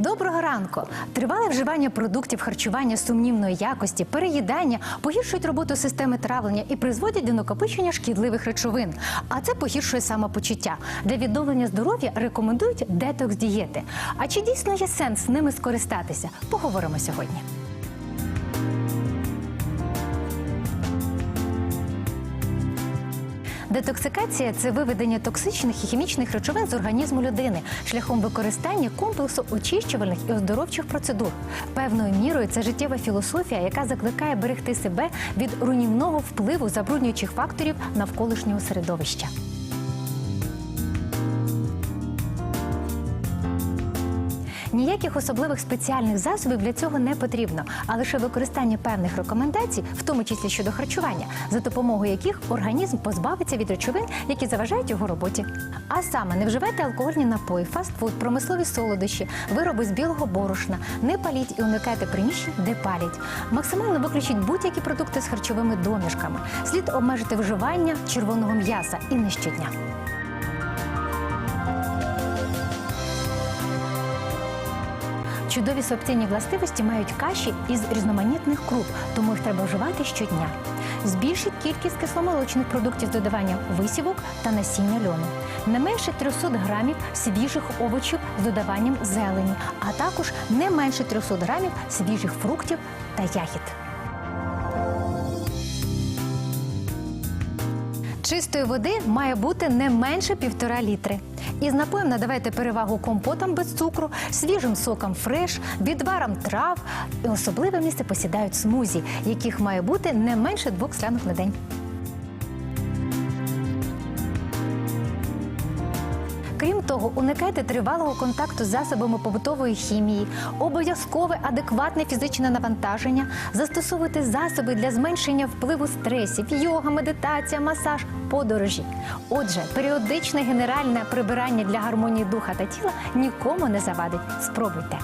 Доброго ранку! Тривале вживання продуктів харчування сумнівної якості, переїдання погіршують роботу системи травлення і призводять до накопичення шкідливих речовин. А це погіршує самопочуття. Для відновлення здоров'я рекомендують детокс дієти. А чи дійсно є сенс ними скористатися? Поговоримо сьогодні. Детоксикація це виведення токсичних і хімічних речовин з організму людини шляхом використання комплексу очищувальних і оздоровчих процедур. Певною мірою це життєва філософія, яка закликає берегти себе від руйнівного впливу забруднюючих факторів навколишнього середовища. Ніяких особливих спеціальних засобів для цього не потрібно, а лише використання певних рекомендацій, в тому числі щодо харчування, за допомогою яких організм позбавиться від речовин, які заважають його роботі. А саме не вживайте алкогольні напої, фастфуд, промислові солодощі, вироби з білого борошна, не паліть і уникайте приміщень, де палять. Максимально виключіть будь-які продукти з харчовими домішками. Слід обмежити вживання червоного м'яса і не щодня. Чудові сорбційні властивості мають каші із різноманітних круп, тому їх треба вживати щодня. Збільшить кількість кисломолочних продуктів з додаванням висівок та насіння льону. Не менше 300 грамів свіжих овочів з додаванням зелені, а також не менше 300 грамів свіжих фруктів та ягід. Чистої води має бути не менше півтора літри. Із напоєм надавайте перевагу компотам без цукру, свіжим сокам фреш, відварам трав. І особливе місце посідають смузі, яких має бути не менше двох склянок на день. Крім того, уникайте тривалого контакту з засобами побутової хімії, обов'язкове адекватне фізичне навантаження, застосовуйте засоби для зменшення впливу стресів, йога, медитація, масаж, подорожі. Отже, періодичне генеральне прибирання для гармонії духа та тіла нікому не завадить. Спробуйте.